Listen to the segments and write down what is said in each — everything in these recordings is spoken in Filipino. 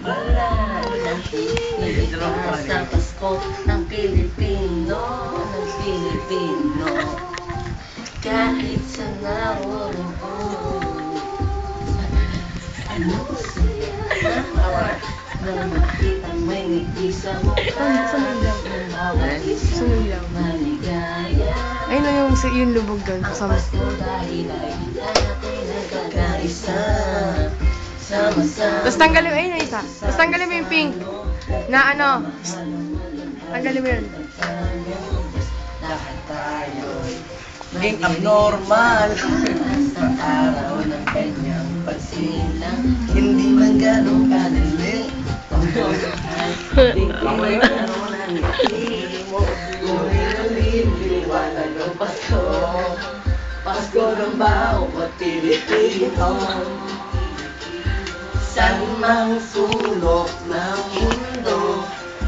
Wala na Iba sa Pasko ng Pilipino Ng Pilipino Kahit sa naroon Ano Ha? Nang makita may ngiti sa mukha. Ng bawat isa Sunod lang. Maligaya Ayun na yung, yung lubog doon. ang. Pasko dahil ay ating nagkakaisa Tapos tanggalin mo, ayun na isa. Tapos tanggalin mo yung pink. Na ano. Tanggalin mo yun. Lahat tayo Naging abnormal. Sa araw ng kanyang pagsilang Hindi man ganong kadali Hindi ko ng ngiti mo Ngunit liwanag ng Pasko Pasko ng bawat Pilipino Saan mang sulok ng mundo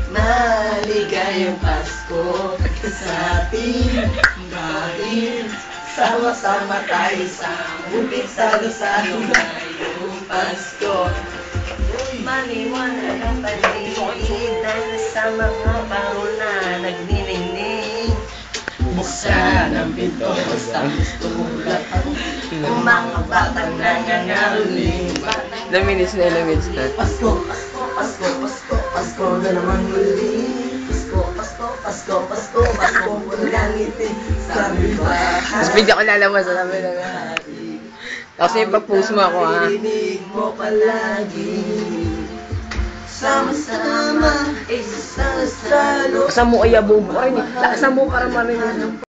Maligayang Pasko. Sa atin Dahil sama-sama tayo sa muling salo-salo ngayong Pasko. Maliwanag ang paligid sa mga parol na nagniningning. Buksan ang pinto sa tulad ang mga batang nangangaroling Ilang minutes na, ilang minutes na. Pasko, Pasko, Pasko, Pasko, Pasko na naman muli Pasko, Pasko, Pasko, Pasko, Pasko, walang ngiti sa Tapos bibahan bigla ko lalabas sa namin na Tapos yung pag-post mo ako ha. Dinig mo palagi Sama-sama, isa sa salo Kasama mo ka rin eh. Kasama mo para marinig.